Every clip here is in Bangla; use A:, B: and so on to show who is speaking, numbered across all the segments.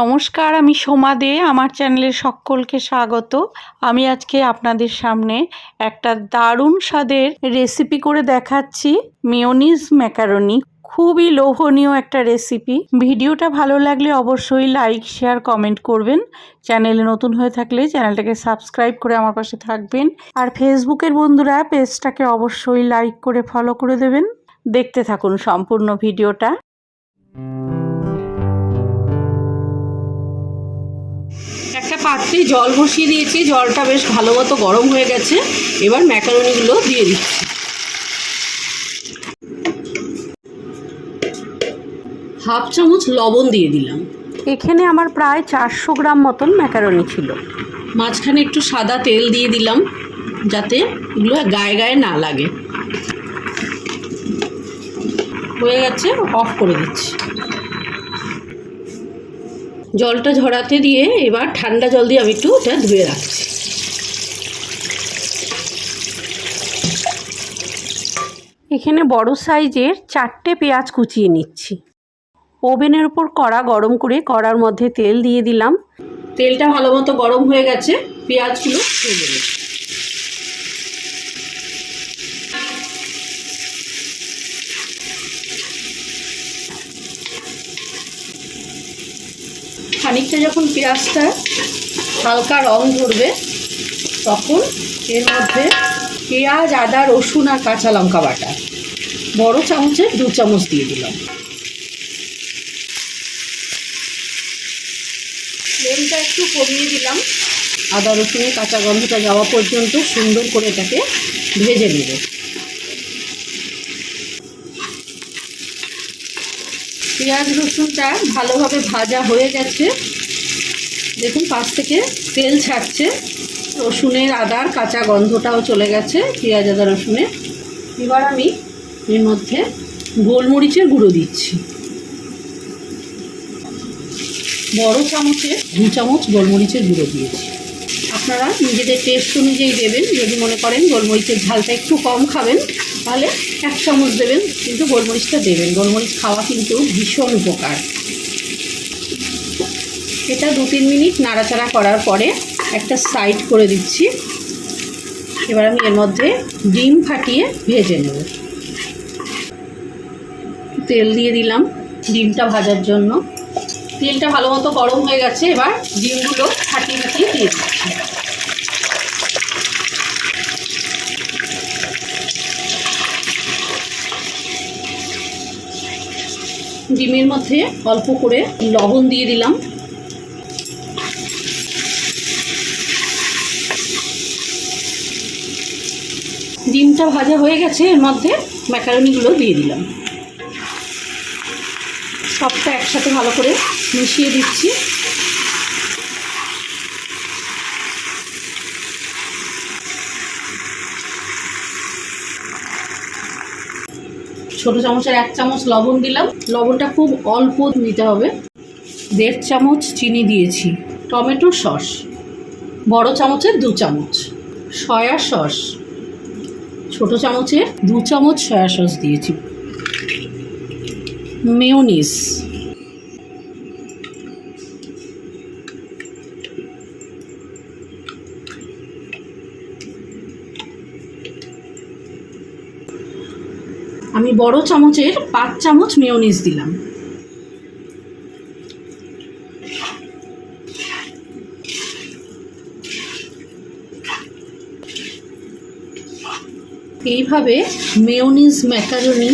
A: নমস্কার, আমি সোমা দে, আমার চ্যানেলে সকলকে স্বাগত। আমি আজকে আপনাদের সামনে একটা দারুণ স্বাদের রেসিপি করে দেখাচ্ছি, মেয়োনিজ ম্যাকারনি। খুবই লোভনীয় একটা রেসিপি। ভিডিওটা ভালো লাগলে অবশ্যই লাইক, শেয়ার, কমেন্ট করবেন। চ্যানেলে নতুন হয়ে থাকলে চ্যানেলটাকে সাবস্ক্রাইব করে আমার পাশে থাকবেন। আর ফেসবুকের বন্ধুরা, পেজটাকে অবশ্যই লাইক করে ফলো করে দেবেন। দেখতে থাকুন সম্পূর্ণ ভিডিওটা। একটা পাত্রে জল বসিয়ে দিয়েছি জলটা বেশ ভালো মতো গরম হয়ে গেছে। এবার ম্যাকারনিগুলো দিয়ে দিচ্ছি। হাফ চামচ লবণ দিয়ে দিলাম। এখানে আমার প্রায় চারশো গ্রাম মতন ম্যাকারনি ছিল। মাঝখানে একটু সাদা তেল দিয়ে দিলাম যাতে এগুলো গায়ে গায়ে না লাগে। হয়ে গেছে অফ করে দিচ্ছি। জলটা ঝরাতে দিয়ে এবার ঠান্ডা জল দিয়ে আমি একটু ওটা ধুয়ে রাখছি। এখানে বড় সাইজের চারটে পেঁয়াজ কুচিয়ে নিচ্ছি। ওভেনের ওপর কড়া গরম করে কড়ার মধ্যে তেল দিয়ে দিলাম। তেলটা ভালো মতো গরম হয়ে গেছে পেঁয়াজগুলো দিয়ে খানিকটা যখন পেঁয়াজটা হালকা রং ধরবে, তখন এর মধ্যে পেঁয়াজ, আদা, রসুন আর কাঁচা লঙ্কা বাটা। বড় চামচে দু চামচ দিয়ে দিলাম। ফ্লেমটা একটু কমিয়ে দিলাম। আদা, রসুনের কাঁচা গন্ধটা যাওয়া পর্যন্ত সুন্দর করে এটাকে ভেজে নেব। পেঁয়াজ রসুনটা ভালোভাবে ভাজা হয়ে গেছে। দেখুন, পাশ থেকে তেল ছাড়ছে। রসুনের আদার কাঁচা গন্ধটাও চলে গেছে পেঁয়াজ, আদা রসুনের এবার আমি এর মধ্যে গোলমরিচের গুঁড়ো দিচ্ছি। বড় চামচে দু চামচ গোলমরিচের গুঁড়ো দিয়েছি। আপনারা নিজেদের টেস্ট অনুযায়ী দেবেন। যদি মনে করেন গোলমরিচের ঝালটা একটু কম খাবেন, তাহলে এক চামচ দেবেন, কিন্তু গোলমরিচটা দেবেন। গোলমরিচ খাওয়া কিন্তু ভীষণ উপকার। এটা দু তিন মিনিট নাড়াচাড়া করার পরে একটা সাইড করে দিচ্ছি। এবার আমি এর মধ্যে ডিম ফাটিয়ে ভেজে নেব। তেল দিয়ে দিলাম ডিমটা ভাজার জন্য। তেলটা ভালো মতো গরম হয়ে গেছে, এবার ডিমগুলো ফাটিয়ে ফাটিয়ে দিয়ে দিচ্ছি। ডিমের মধ্যে অল্প করে লবণ দিয়ে দিলাম। ডিমটা ভাজা হয়ে গেছে, এর মধ্যে ম্যাকারনিগুলো দিয়ে দিলাম। সবটা একসাথে ভালো করে মিশিয়ে দিচ্ছি। ছোট চামচের এক চামচ লবণ দিলাম। লবণটা খুব অল্প নিতে হবে। দেড় চামচ চিনি দিয়েছি। Tomato sauce. বড় চামচের দু চামচ। Soya sauce. ছোট চামচের দু চামচ সয়া সস দিয়েছি। মেয়োনিজ। আমি বড় চামচের পাঁচ চামচ মেয়োনিজ দিলাম। এইভাবে মেয়োনিজ ম্যাকারনি,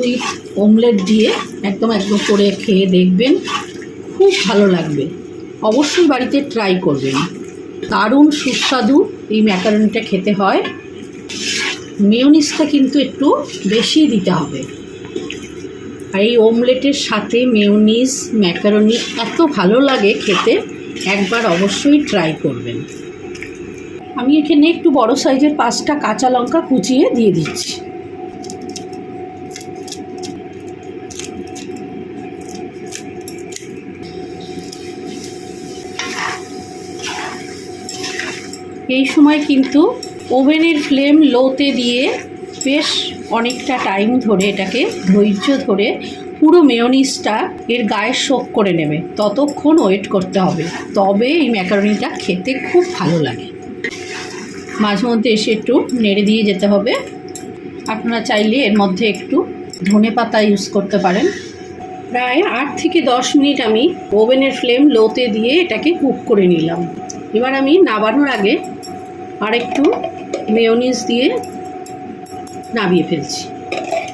A: উইথ অমলেট দিয়ে একদম একদম করে খেয়ে দেখবেন, খুব ভালো লাগবে। অবশ্যই বাড়িতে ট্রাই করবেন। দারুণ সুস্বাদু এই ম্যাকারনিটা খেতে হয়। মেয়োনিজটা কিন্তু একটু বেশি দিতে হবে। আর এই ওমলেটের সাথে মেয়োনিজ, ম্যাকারনি এত ভালো লাগে খেতে, একবার অবশ্যই ট্রাই করবেন। আমি এখানে একটু বড় সাইজের পাঁচটা কাঁচা লঙ্কা কুচিয়ে দিয়ে দিচ্ছি। এই সময় কিন্তু ওভেনের ফ্লেম লোতে দিয়ে বেশ অনেকটা টাইম ধরে এটাকে ধৈর্য ধরে পুরো মেয়নিজটা এর গায়ে শোক করে নেবে। ততক্ষণ ওয়েট করতে হবে। তবে এই ম্যাকারনিটা খেতে খুব ভালো লাগে। মাঝে মধ্যে এসে একটু নেড়ে দিয়ে যেতে হবে। আপনারা চাইলে এর মধ্যে একটু ধনে পাতা ইউজ করতে পারেন। প্রায় আট থেকে দশ মিনিট আমি ওভেনের ফ্লেম লোতে দিয়ে এটাকে কুক করে নিলাম। এবার আমি নাবানোর আগে আরেকটু মেয়নিজ দিয়ে নামিয়ে ফেলছি।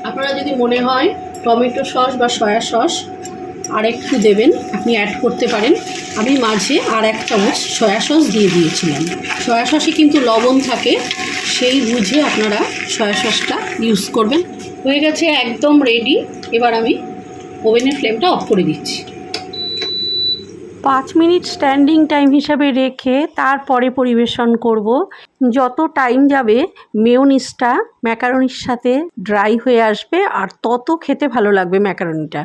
A: আপনারা যদি মনে হয় টমেটো সস বা সয়া সস আর একটু দেবেন, আপনি অ্যাড করতে পারেন। আমি মাঝে আর এক চামচ সয়া সস দিয়ে দিয়েছিলাম। সয়া সসে কিন্তু লবণ থাকে, সেই বুঝে আপনারা সয়া সসটা ইউজ করবেন। হয়ে গেছে একদম রেডি এবার আমি ওভেনের ফ্লেমটা অফ করে দিচ্ছি।
B: পাঁচ মিনিট স্ট্যান্ডিং টাইম হিসাবে রেখে তারপরে পরিবেশন করব। যত টাইম যাবে মেয়নিসটা ম্যাকারনির সাথে ড্রাই হয়ে আসবে আর তত খেতে ভালো লাগবে ম্যাকারনিটা।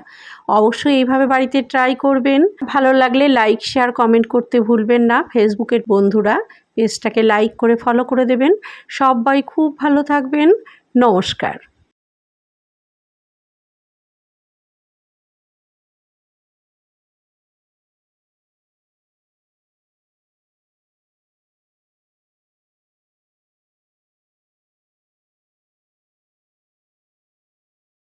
B: অবশ্যই এইভাবে বাড়িতে ট্রাই করবেন। ভালো লাগলে লাইক, শেয়ার, কমেন্ট করতে ভুলবেন না। ফেসবুকের বন্ধুরা পেজটাকে লাইক করে ফলো করে দেবেন। সবাই খুব ভালো থাকবেন। নমস্কার।